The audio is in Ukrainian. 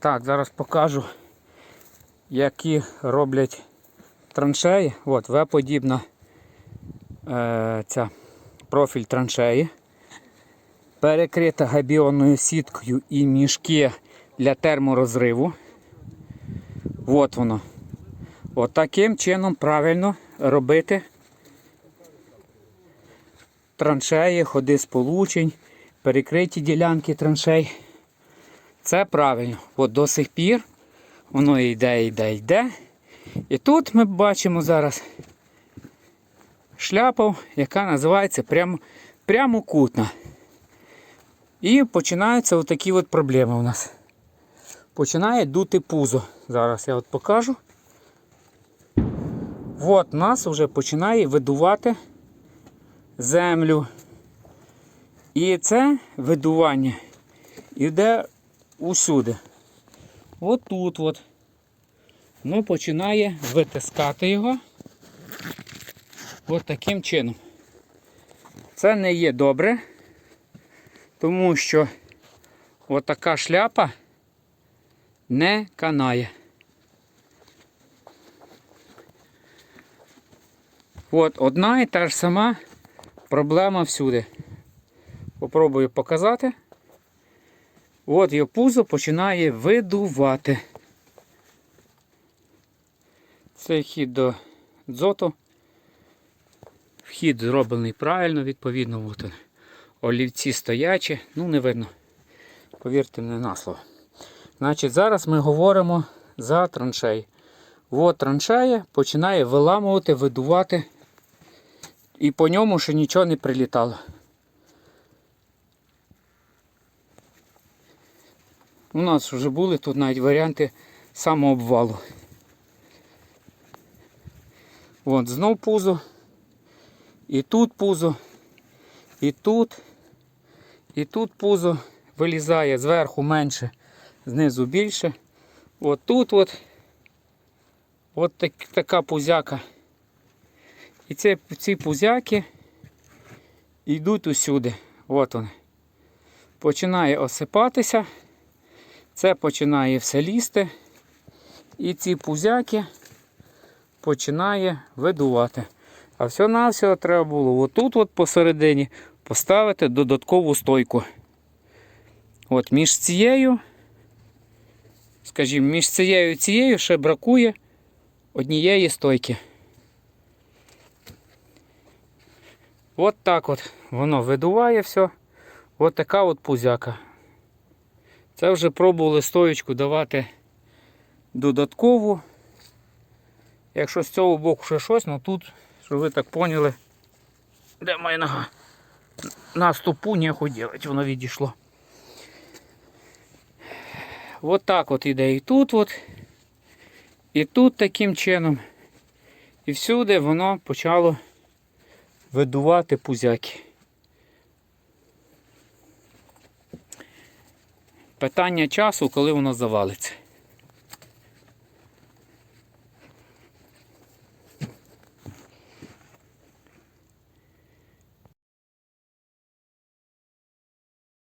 Так, зараз покажу, які роблять траншеї. От, В-подібна е, ця профіль траншеї. Перекрита габіонною сіткою і мішки для терморозриву. От воно. От таким чином правильно робити траншеї, ходи сполучень, перекриті ділянки траншей. Це правильно. От до сих пір воно йде, йде, йде. І тут ми бачимо зараз шляпу, яка називається прямо, прямокутна. І починаються отакі от проблеми у нас. Починає дути пузо. Зараз я от покажу. От нас вже починає видувати землю. І це видування йде усюди. От тут от. Ну, починає витискати його. От таким чином. Це не є добре, тому що отака шляпа не канає. От одна і та ж сама проблема всюди. Попробую показати. От його пузо починає видувати. Це хід до дзоту. Вхід зроблений правильно, відповідно. От. Олівці стоячі, ну не видно. Повірте мені на слово. Значить, зараз ми говоримо за траншеї. От траншея починає виламувати, видувати. І по ньому ще нічого не прилітало. У нас вже були тут навіть варіанти самообвалу. От знов пузо. І тут пузо. І тут. І тут пузо вилізає зверху менше, знизу більше. От тут от. От так, така пузяка. І ці, ці пузяки йдуть усюди. От вони. Починає осипатися. Це починає все лізти. І ці пузяки починає видувати. А все-навсього треба було отут от посередині поставити додаткову стойку. От між цією, скажімо, між цією і цією ще бракує однієї стойки. От так от воно видуває все. От така от пузяка. Це вже пробували стоєчку давати додаткову. Якщо з цього боку ще щось, ну тут, щоб ви так поняли, де моя нога? На стопу нехуй делать, воно відійшло. От так от іде і тут, от, і тут таким чином. І всюди воно почало видувати пузяки. Питання часу, коли воно завалиться.